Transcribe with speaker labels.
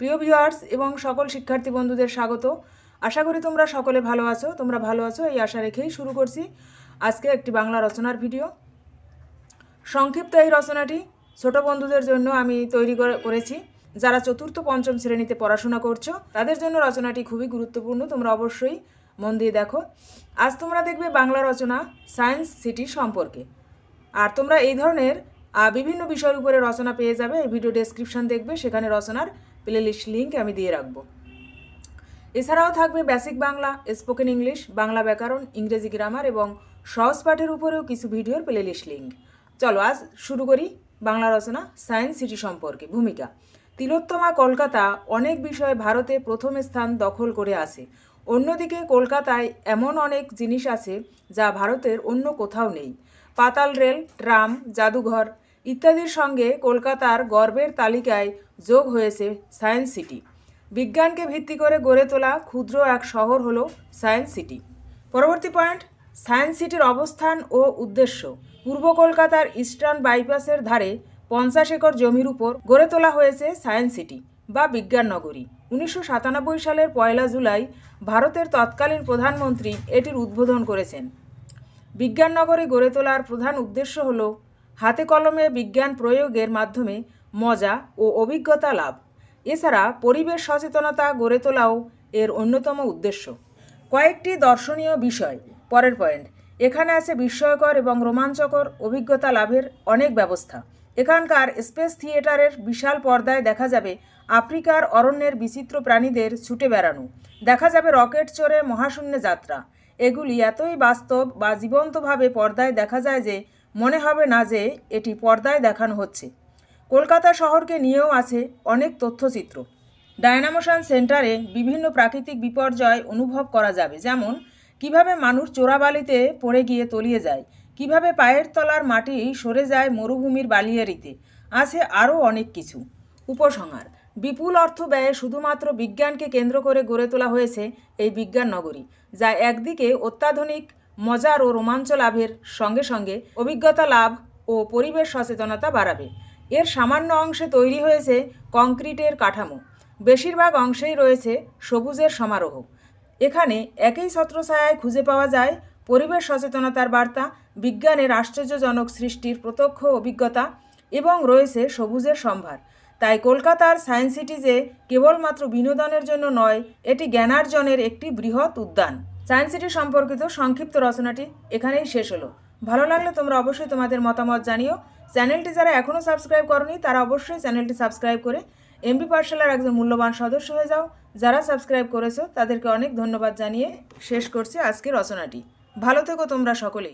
Speaker 1: প্রিয় ভিউয়ার্স এবং সকল শিক্ষার্থী বন্ধুদের স্বাগত। আশা করি তোমরা সকলে ভালো আছো, তোমরা ভালো আছো, এই আশা রেখেই শুরু করছি আজকে একটি বাংলা রচনার ভিডিও সংক্ষিপ্ত এই রচনাটি ছোট বন্ধুদের জন্য আমি তৈরি করে- করেছি। যারা চতুর্থ, পঞ্চম শ্রেণীতে পড়াশোনা করছ, তাদের জন্য রচনাটি খুবই গুরুত্বপূর্ণ, তোমরা অবশ্যই মন দিয়ে দেখো। আজ তোমরা দেখবে বাংলা রচনা সায়েন্স সিটি সম্পর্কে। আর তোমরা এই ধরনের বিভিন্ন বিষয়ের উপরে রচনা পেয়ে যাবে, এই ভিডিও ডেসক্রিপশন দেখবে, সেখানে রচনার প্লেলিস্ট লিঙ্ক আমি দিয়ে রাখব। এছাড়াও থাকবে basic Bangla spoken English Bangla ব্যাকরণ, ইংরেজি গ্রামার এবং সহজ পাঠের উপরেও কিছু ভিডিওর প্লেলিস্ট লিঙ্ক চলো, আজ শুরু করি বাংলা রচনা সায়েন্স সিটি সম্পর্কে, ভূমিকা। তিলোত্তমা কলকাতা অনেক বিষয়ে ভারতে প্রথম স্থান দখল করে আছে অন্যদিকে কলকাতায় এমন অনেক জিনিস আছে যা ভারতের অন্য কোথাও নেই। পাতাল রেল, ট্রাম, জাদুঘর ইত্যাদির সঙ্গে কলকাতার গর্বের তালিকায় যোগ হয়েছে সায়েন্স সিটি। বিজ্ঞানকে ভিত্তি করে গড়ে তোলা ক্ষুদ্র এক শহর হলো সায়েন্স সিটি। পরবর্তী পয়েন্ট, সায়েন্স সিটির অবস্থান ও উদ্দেশ্য। পূর্ব কলকাতার ইস্টার্ন বাইপাসের ধারে পঞ্চাশ একর জমির উপর গড়ে তোলা হয়েছে সায়েন্স সিটি বা বিজ্ঞান নগরী। উনিশশো সাতানব্বই সালের পয়লা জুলাই ভারতের তৎকালীন প্রধানমন্ত্রী এটির উদ্বোধন করেছেন। বিজ্ঞাননগরে গড়ে তোলার প্রধান উদ্দেশ্য হল হাতে কলমে বিজ্ঞান প্রয়োগের মাধ্যমে মজা ও অভিজ্ঞতা লাভ। এছাড়া পরিবেশ সচেতনতা গড়ে তোলাও এর অন্যতম উদ্দেশ্য। কয়েকটি দর্শনীয় বিষয়, পরের পয়েন্ট। এখানে আছে বিস্ময়কর এবং রোমাঞ্চকর অভিজ্ঞতা লাভের অনেক ব্যবস্থা। এখানকার স্পেস থিয়েটারের বিশাল পর্দায় দেখা যাবে আফ্রিকার অরণ্যের বিচিত্র প্রাণীদের ছুটে বেড়ানো। দেখা যাবে রকেট চড়ে মহাশূন্যে যাত্রা। এগুলি এতই বাস্তব বা জীবন্তভাবে পর্দায় দেখা যায় যে মনে হবে না যে এটি পর্দায় দেখানো হচ্ছে। কলকাতা শহরকে নিয়েও আছে অনেক তথ্যচিত্র। ডায়নামোশন সেন্টারে বিভিন্ন প্রাকৃতিক বিপর্যয় অনুভব করা যাবে, যেমন কীভাবে মানুষ চোরাবালিতে পড়ে গিয়ে তলিয়ে যায়, কীভাবে পায়ের তলার মাটি সরে যায় মরুভূমির বালিয়ারিতে, আছে আরও অনেক কিছু। উপসংহার, বিপুল অর্থ ব্যয়ে শুধুমাত্র বিজ্ঞানকে কেন্দ্র করে গড়ে তোলা হয়েছে এই বিজ্ঞান নগরী, যা একদিকে অত্যাধুনিক মজার ও রোমাঞ্চ লাভের সঙ্গে সঙ্গে অভিজ্ঞতা লাভ ও পরিবেশ সচেতনতা বাড়াবে। এর সামান্য অংশে তৈরি হয়েছে কংক্রিটের কাঠামো। বেশিরভাগ অংশেই রয়েছে সবুজের সমারোহ। এখানে একই ছত্রছায়ায় খুঁজে পাওয়া যায় পরিবেশ সচেতনতার বার্তা, বিজ্ঞানের আশ্চর্যজনক সৃষ্টির প্রত্যক্ষ অভিজ্ঞতা এবং রয়েছে সবুজের সম্ভার। তাই কলকাতার সায়েন্স সিটি যে কেবলমাত্র বিনোদনের জন্য নয়, এটি জ্ঞানার্জনের একটি বৃহৎ উদ্যান। সায়েন্স সিটি সম্পর্কিত সংক্ষিপ্ত রচনাটি এখানেই শেষ হলো। ভালো লাগলে তোমরা অবশ্যই তোমাদের মতামত জানিও। চ্যানেলটি যারা এখনও সাবস্ক্রাইব করনি, তারা অবশ্যই চ্যানেলটি সাবস্ক্রাইব করে এমবি পাঠশালার একজন মূল্যবান সদস্য হয়ে যাও। যারা সাবস্ক্রাইব করেছ, তাদেরকে অনেক ধন্যবাদ জানিয়ে শেষ করছি আজকের রচনাটি। ভালো থেকো তোমরা সকলেই।